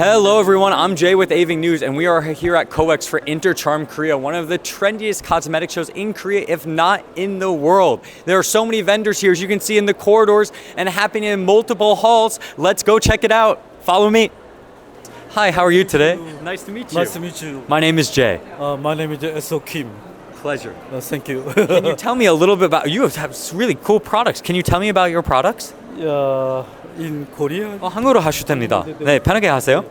Hello, everyone. I'm Jay with Aving News, and we are here at COEX for Intercharm Korea, one of the trendiest cosmetic shows in Korea, if not in the world. There are so many vendors here, as you can see in the corridors, and happening in multiple halls. Let's go check it out. Follow me. Hi, how are you today? Nice to meet you. Nice to meet you. My name is Jay. Uh, my name is S.O. Kim. Pleasure. Uh, thank you. Can you tell me a little bit about you have really cool products. Can you tell me about your products? uh, in Korea, 어, 한국어로 하셔도 됩니다. 네, 편하게 하세요.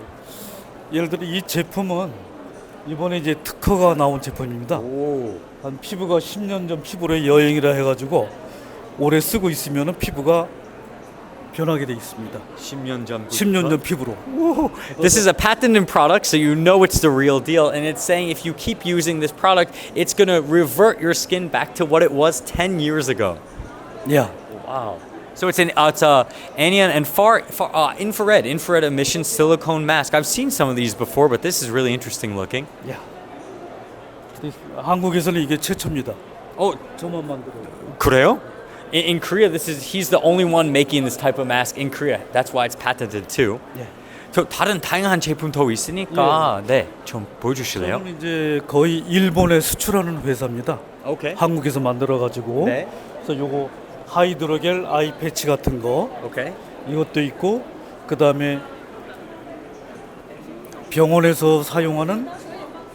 예를 들어 이 제품은 이번에 이제 특허가 나온 제품입니다. 오. 한 피부가 10년 전 피부로의 여행이라 해가지고 오래 쓰고 있으면 피부가 변하게 돼 있습니다. 10년 전. 10년 전 피부로. This is a patented product, so you know it's the real deal. And it's saying if you keep using this product, it's going to revert your skin back to what it was 10 years ago. 야, Wow. So it's an uh, it's a anion and far, far uh, infrared infrared emission silicone mask. I've seen some of these before, but this is really interesting looking. 야. 한국에서는 이게 최초입니다. Oh, 저만 만들어요. 그래요? In, in Korea, this is he's the only one making this type of mask in Korea. That's why it's patented too. 예. 저 다른 다양한 제품 더 있으니까 네, 좀 보여주실래요? 저는 이제 거의 일본에 수출하는 회사입니다. 오케이. 한국에서 만들어 가지고 네. 그래서 요거 하이드로겔 아이 패치 같은 거 오케이. 이것도 있고 그 다음에 병원에서 사용하는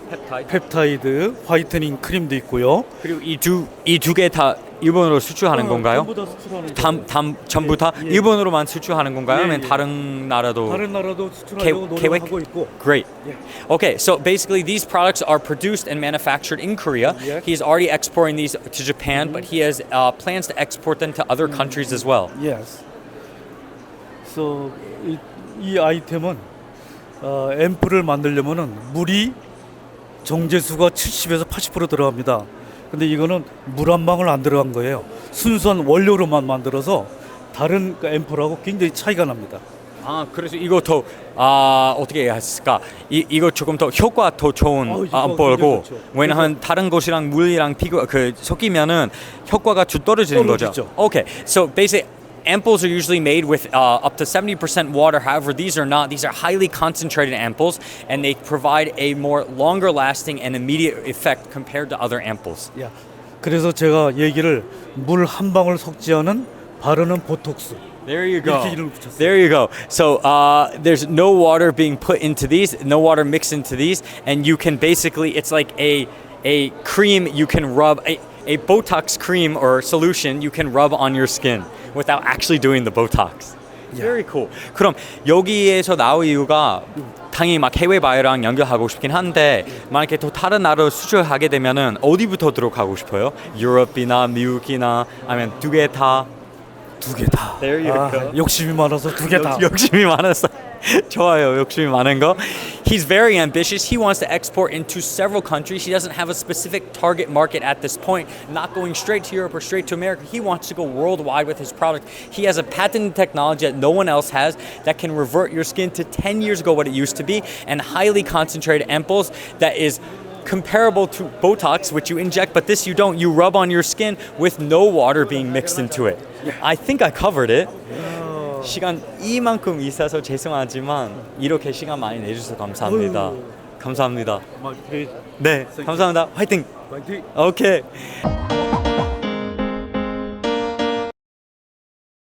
펩타이드. 펩타이드 화이트닝 크림도 있고요. 그리고 이 두 이 두 개 다 일본으로 수출하는 건가요? 전부 다 수출하는 담, 거예요. 담 전부 다 예, 예. 일본으로만 수출하는 건가요? 예, 아니면 예. 다른 나라도? 다른 나라도 수출하려고 K- 노력하고 있고 Great. 예. Okay, so basically these products are produced and manufactured in Korea. Yeah. He's already exporting these to Japan, but he has uh, plans to export them to other countries as well. Yes. So 이, 이 아이템은 어, 앰플을 만들려면은 물이 정제수가 70에서 80% 들어갑니다. 근데 이거는 물 한 방울 안 들어간 거예요. 순수한 원료로만 만들어서 다른 그 앰플하고 굉장히 차이가 납니다. 아, 그래서 이거 더 아, 어떻게 해야 했을까? 이 이거 조금 더 효과 더 좋은 어, 굉장히 보고 좋죠. 왜냐하면 다른 것이랑 물이랑 피고 그 섞이면은 효과가 좀 떨어지는 거죠. Okay, so basically. Ampoules are usually made with uh, up to 70% water. However, these are not. These are highly concentrated ampoules, and they provide a more longer lasting and immediate effect compared to other ampoules. 야, 그래서 제가 얘기를 물 한 방울 섞지 않은 바르는 보톡스. There you go. 이렇게 이름을 붙였어요. There you go. So uh, there's no water being put into these, no water mixed into these, and you can basically it's like a a cream you can rub a, a Botox cream or solution you can rub on your skin without actually doing the Botox. Very cool. 그럼 여기에서 나온 이유가 당연히 막 해외 바이랑 연결하고 싶긴 한데 만약에 또 다른 나라로 수출하게 되면은 어디부터 들어가고 싶어요? 유럽이나 미국이나 아니면 두 개 다? 두 개 다. There you 아, go. 욕심이 많아서 두 개 다. 욕- 욕심이 많아서 좋아요. 욕심이 많은 거. He's very ambitious. He wants to export into several countries. He doesn't have a specific target market at this point. Not going straight to Europe or straight to America. He wants to go worldwide with his product. He has a patented technology that no one else has that can revert your skin to 10 years ago what it used to be and highly concentrated ampoules that is comparable to Botox, which you inject, but this you don't. You rub on your skin with no water being mixed into it. I think I covered it. 시간 이만큼 있어서 죄송하지만 이렇게 시간 많이 내주셔서 감사합니다. 어휴. 감사합니다. 막 되게 네, 감사합니다. 화이팅. 화이팅! 오케이.